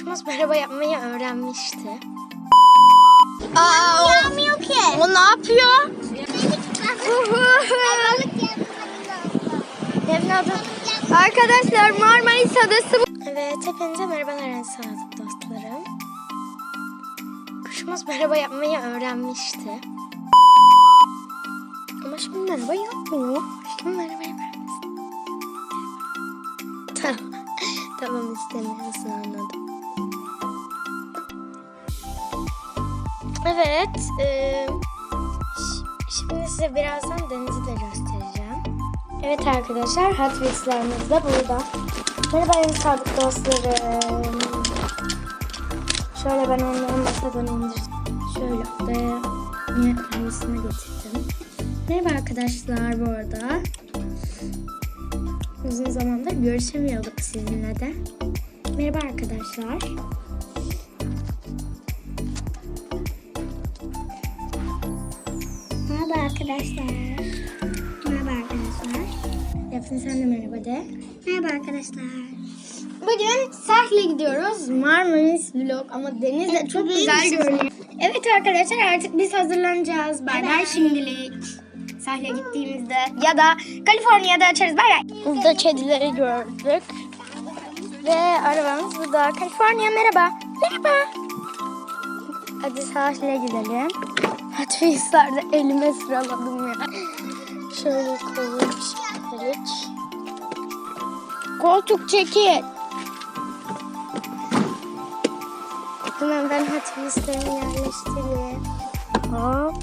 Kuşumuz merhaba yapmayı öğrenmişti. Aa, o, Yağmıyor ki. o ne yapıyor? Evladım. Arkadaşlar Marmaris Adası bu. Evet, hepinize merhabalar en sadık dostlarım. Kuşumuz merhaba yapmayı öğrenmişti. Ama şimdi merhaba yapmıyor. Şimdi merhaba yapar mısın? Tamam. tamam istemiyorsun anladım. Evet. ş- şimdi size birazdan denizi de göstereceğim. Evet arkadaşlar Hot Wheels'larımız da burada. Merhaba en sadık dostlarım. Şöyle ben onları masadan indirdim. Şöyle odaya arasına getirdim. Merhaba arkadaşlar bu arada. Uzun zamandır görüşemiyorduk sizinle de. Merhaba arkadaşlar. Arkadaşlar. Merhaba arkadaşlar. Yapın sen de merhaba de. Merhaba arkadaşlar. Bugün sahile gidiyoruz. Marmaris vlog ama deniz de çok güzel görünüyor. Evet arkadaşlar artık biz hazırlanacağız. Bay bay şimdilik. Sahile gittiğimizde ya da Kaliforniya'da açarız. Bay bay. Burada kedileri gördük. Ve arabamız burada. Kaliforniya merhaba. Merhaba. Hadi sahile gidelim. Hatfiyslarda elime sıraladım ya. Şöyle koyayım şimdilik. Koltuk çekil. Hemen ben hatırlıklarımı yerleştireyim. Hop.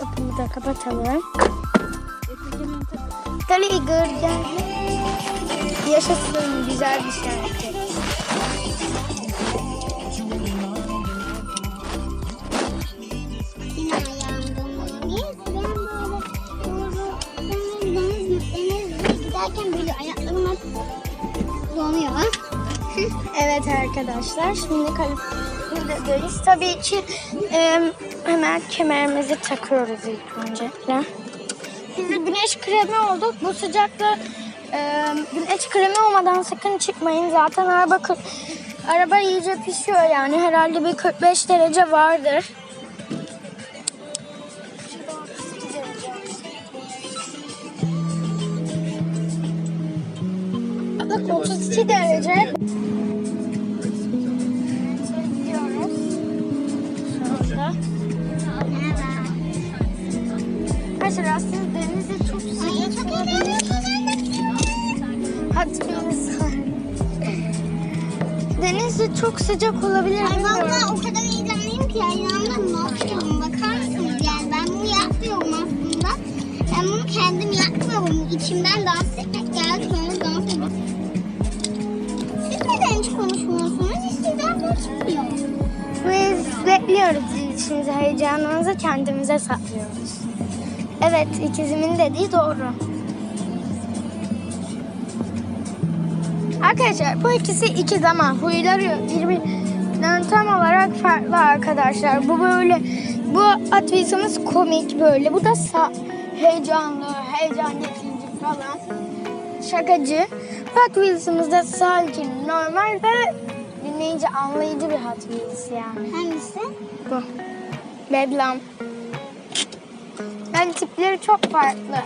Kapıyı da kapatalım. Tiger gel. Yaşasın güzel bir şarkı. Giderken böyle ayaklarım donuyor. Evet arkadaşlar şimdi Kaliforniya'dayız. Tabii ki e, hemen kemerimizi takıyoruz ilk öncelikle. Biz de güneş kremi olduk. Bu sıcakta e, güneş kremi olmadan sakın çıkmayın. Zaten araba araba iyice pişiyor yani. Herhalde bir 45 derece vardır. Bak 32 derece. Gidiyoruz. Şu Hatırlıyoruz. Deniz çok sıcak olabilir. Ay valla o kadar heyecanlıyım ki ayağımda yapıyorum bakar mısınız yani ben bunu yapmıyorum aslında. Ben bunu kendim yapmıyorum. İçimden dans etmek geldi sonra dans ediyorum. Siz neden hiç konuşmuyorsunuz? Hiç sizden çıkmıyor. Biz bekliyoruz içimize heyecanımızı kendimize saklıyoruz. Evet ikizimin dediği doğru. Arkadaşlar bu ikisi ikiz ama huyları birbirinden tam olarak farklı arkadaşlar. Bu böyle bu atvisimiz komik böyle. Bu da sa- heyecanlı, heyecan getirici falan. Şakacı. Hot Wheels'ımız da sakin, normal ve dinleyince anlayıcı bir Wheels yani. Hangisi? Bu. Bedlam. Yani tipleri çok farklı.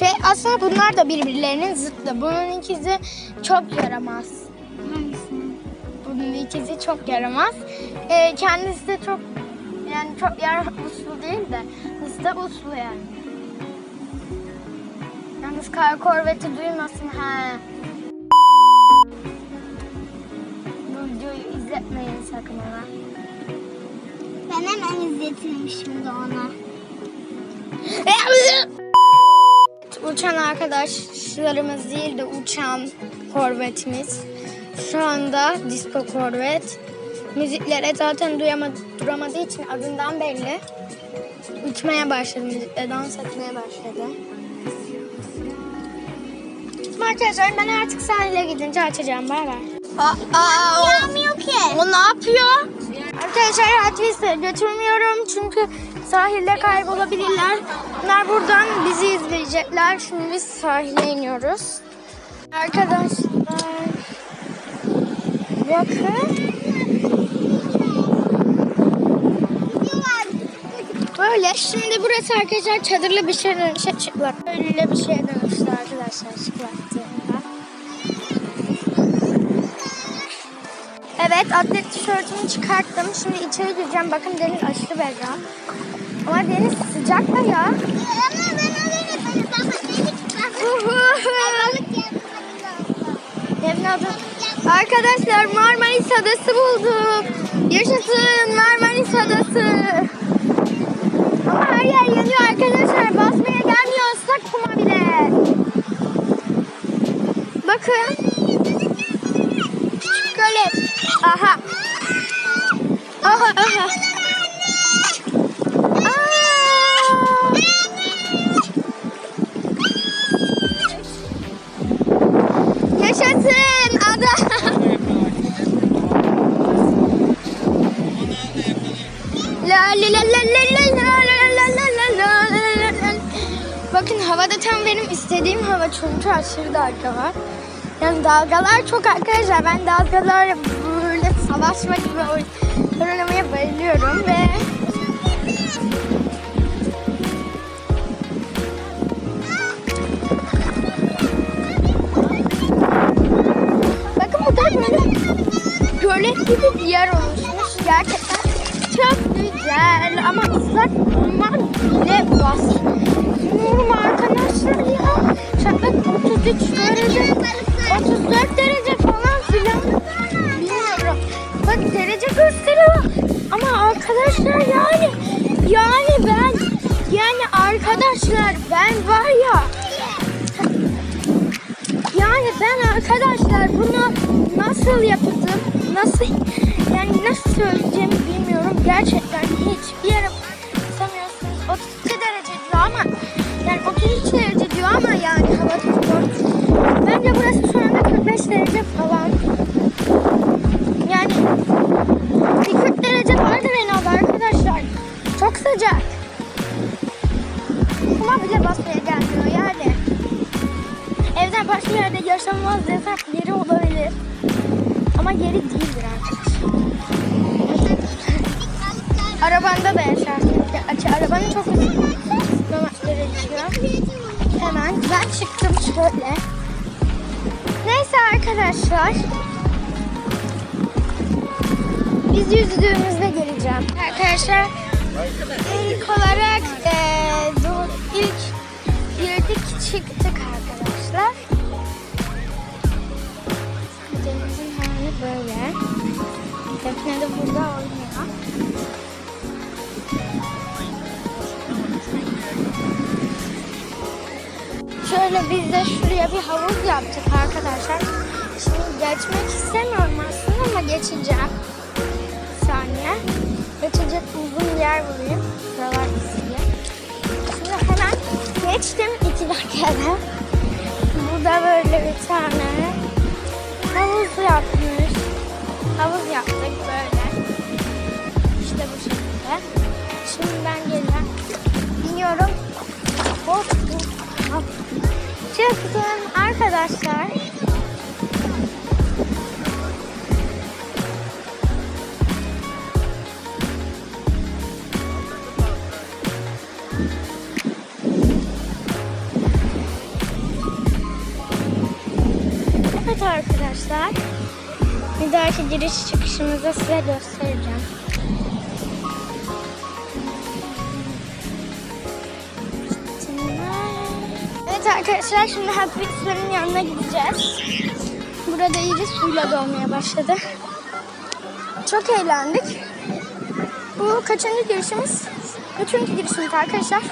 Şey aslında bunlar da birbirlerinin zıttı. Bunun ikizi çok yaramaz. Hangisi? Bunun ikizi çok yaramaz. Ee, kendisi de çok yani çok yar uslu değil de hızlı da uslu yani. Yalnız kar korveti duymasın ha. Bu videoyu izletmeyin sakın ona. Ben hemen izletirim şimdi ona. Uçan arkadaşlarımız değil de uçan korvetimiz. Şu anda disco korvet. Müziklere zaten duyamadı, duramadığı için adından belli. Uçmaya başladı müzikle, dans etmeye başladı. Arkadaşlar ben artık sahile gidince açacağım. Bay bay. Aa, aa, o, o ne yapıyor? Arkadaşlar Wheels'e götürmüyorum çünkü sahilde kaybolabilirler. Bunlar buradan bizi izleyecekler. Şimdi biz sahile iniyoruz. Arkadaşlar bakın böyle. Şimdi burası arkadaşlar çadırlı bir şey dönüşe çıplak. Böyle bir şeye dönüştü arkadaşlar çıplaklığında. Evet atlet tişörtümü çıkarttım. Şimdi içeri gireceğim. Bakın deniz aşırı berrak. Ama deniz sıcak da ya. Ama ben alırım. Ben balık Evin adı. Arkadaşlar Marmaris Adası bulduk. Yaşasın Marmaris Adası. Ama her yer yanıyor arkadaşlar. Basmaya gelmiyor ıslak kuma bile. Bakın. Gölet. Aha. Aha aha. Tam benim istediğim hava çünkü aşırı dalga var. Yani dalgalar çok arkadaşlar. Ben dalgalarla böyle savaşmak gibi oy- oynamaya bayılıyorum ve bakın bu da böyle gölet gibi bir yer oluşmuş. Gerçekten çok güzel ama ıslak kumlar bile basmıyorum arkadaşlar ya. Şakak 33 derece, 34 derece falan filan. Bilmiyorum. Bak derece gösteriyor. Ama arkadaşlar yani yani ben yani arkadaşlar ben var ya yani ben arkadaşlar bunu nasıl yaptım? Nasıl yani nasıl söyleyeceğimi bilmiyorum. Gerçekten hiçbir yere sanıyorsunuz 32 derece 33 derece diyor ama yani hava 44. Bence burası şu anda 45 derece falan. Yani bir 40 derece vardır en az arkadaşlar. Çok sıcak. Kuma bile basmaya gelmiyor yani. Evden başka yerde yaşanmaz desek yeri olabilir. Ama yeri değildir arkadaşlar. Arabanda da yaşarsın. Açı arabanın çok ısıtmamak gerekiyor. Hemen ben çıktım şöyle. Neyse arkadaşlar. Biz yüzdüğümüzde geleceğim. Arkadaşlar ilk olarak du- ilk girdik çıktık arkadaşlar. Denizin hali böyle. Defne de burada oynuyor. Biz de şuraya bir havuz yaptık arkadaşlar. Şimdi geçmek istemiyorum aslında ama geçeceğim. Bir saniye. Geçecek uzun bir yer bulayım. Şuralar size. Şimdi hemen geçtim iki dakikada. Burada böyle bir tane havuz yapmış. Havuz yaptık böyle. İşte bu şekilde. Şimdi ben geleceğim. Biniyorum. Hop hop. Çıktım arkadaşlar. Evet arkadaşlar. Bir dahaki giriş çıkışımızda size göstereceğim. Arkadaşlar şimdi Hot Wheels'lerin yanına gideceğiz. Burada iyice suyla dolmaya başladı. Çok eğlendik. Bu kaçıncı girişimiz? Üçüncü girişimiz arkadaşlar.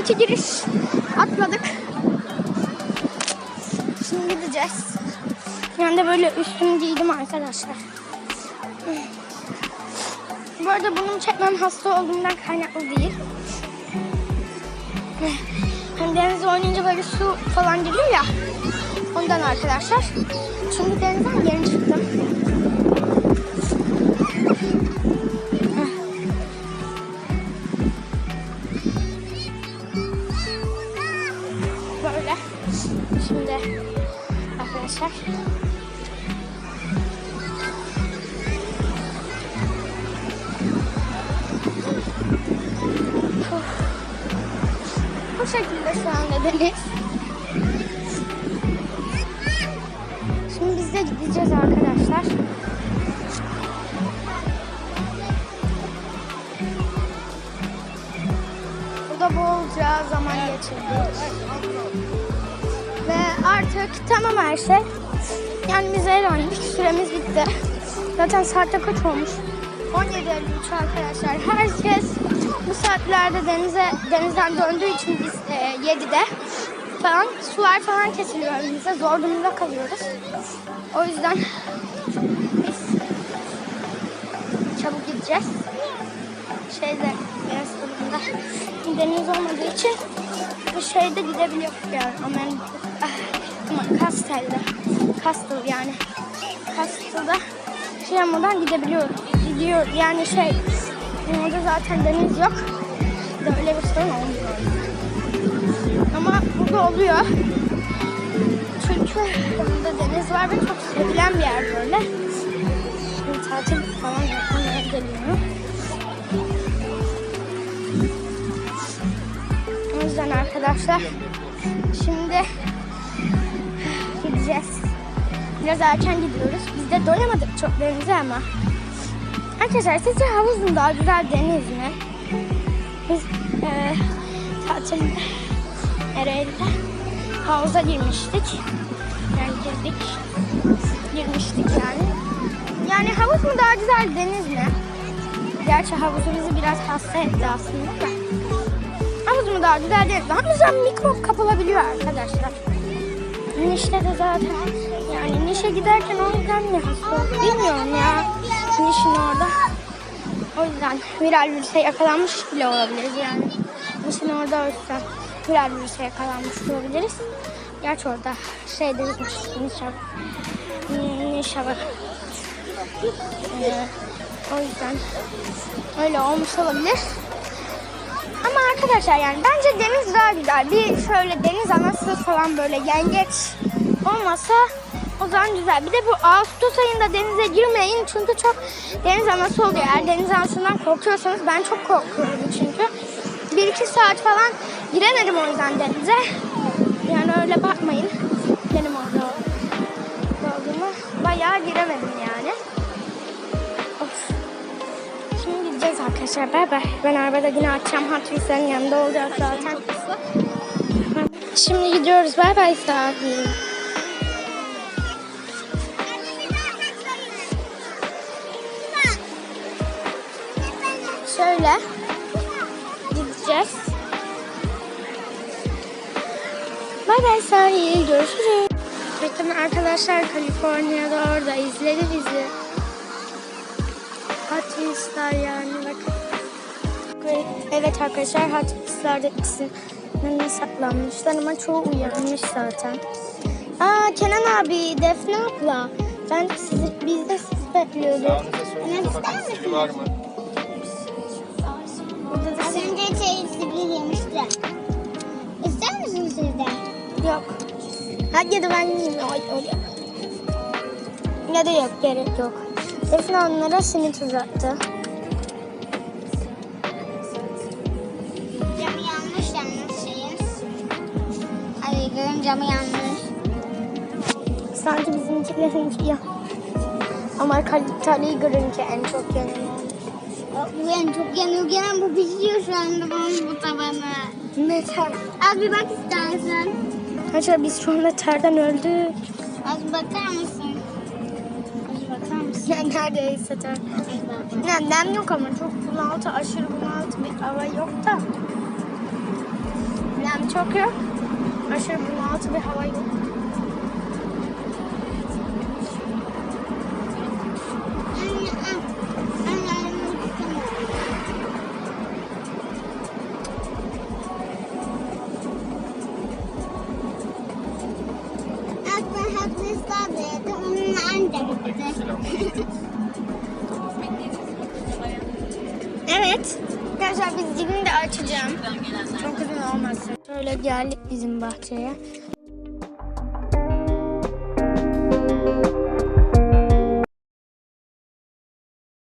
İki giriş atladık. Şimdi gideceğiz. Ben de böyle üstümü giydim arkadaşlar. Bu arada bunu çekmem hasta olduğumdan kaynaklı değil. Hani denize oynayınca böyle su falan geliyor ya. Ondan arkadaşlar. Şimdi denizden yeni çıktım. Bolca zaman geçirdik. Ve artık tamam her şey. Yani biz eğlendik. Süremiz bitti. Zaten saatte kaç olmuş? 17.53 arkadaşlar. Herkes bu saatlerde denize denizden döndüğü için biz e, 7'de falan sular falan kesiliyor önümüze. Zor durumda kalıyoruz. O yüzden biz çabuk gideceğiz. Şeyde deniz olmadığı için bu şeyde gidebiliyor yani. Aman, ah, aman Kastel'de. Kastel yani. Kastel'da şey yapmadan gidebiliyoruz. Gidiyor yani şey orada zaten deniz yok. Bir de öyle bir sorun olmuyor. Ama burada oluyor. Çünkü burada deniz var ve çok sevilen bir yer böyle. Şimdi tatil falan yapanlara geliyor. Yüzden arkadaşlar şimdi gideceğiz. Biraz erken gidiyoruz. Biz de doyamadık çok denize ama. Arkadaşlar sizce havuz mu daha güzel deniz mi? Biz e, tatilde Ereğli'de havuza girmiştik. Yani girdik. Girmiştik yani. Yani havuz mu daha güzel deniz mi? Gerçi havuzu bizi biraz hasta etti aslında da. Mu daha güzel deniz mi? Havuzdan mikrop kapılabiliyor arkadaşlar. Nişte de zaten yani Nişe giderken o yüzden mi hasta bilmiyorum ya. Nişin orada. O yüzden viral virüse yakalanmış bile olabiliriz yani. Nişin orada o yüzden viral virüse yakalanmış olabiliriz. Gerçi orada şey demiş. Nişe var. Ee, o yüzden öyle olmuş olabilir. Arkadaşlar yani bence deniz daha güzel. Bir şöyle deniz anası falan böyle yengeç olmasa o zaman güzel. Bir de bu Ağustos ayında denize girmeyin çünkü çok deniz anası oluyor. Eğer deniz anasından korkuyorsanız ben çok korkuyorum çünkü. Bir iki saat falan giremedim o yüzden denize. Yani öyle bakmayın. Benim orada olduğumu bayağı giremedim yani. Arkadaşlar. Bay bay. Ben arabada yine açacağım. Hot yanında olacağız zaten. Şimdi gidiyoruz. Bay bay sahil. Şöyle gideceğiz. Bay bay sahil. Görüşürüz. Bakın arkadaşlar Kaliforniya'da orada izledi bizi. Hot Wheels'lar yani bakın. Evet arkadaşlar Hot Wheels'larda ikisinin saklanmışlar ama çoğu uyanmış zaten. Aa Kenan abi, Defne abla. Ben sizi, biz de sizi bekliyorduk. Ne ister misin? var mı? Burada da Az önce şey sivri yemişti. İster misiniz siz de? yok. Hadi ya da ben yiyeyim. Ay. Ya da yok, gerek yok. Defne onlara simit uzattı. Camı yanmış yalnız şeyin. Ay görün camı yanmış. Sanki bizimkilerinki ya. Ama görünce en çok yanıyor. Bu en çok yanıyor. Gelen bu pişiyor şu anda bunun bu tabanı. Neden? Az bir bak istersen. Arkadaşlar biz şu anda terden öldük. Az bakar mısın? Yani neredeyse ter. Nem, nem yok ama çok bunaltı, aşırı bunaltı bir hava yok da. Nem çok yok. Aşırı bunaltı bir hava yok. Anne al. Evet. Arkadaşlar biz dilini de açacağım. Çok uzun olmasın. Şöyle geldik bizim bahçeye.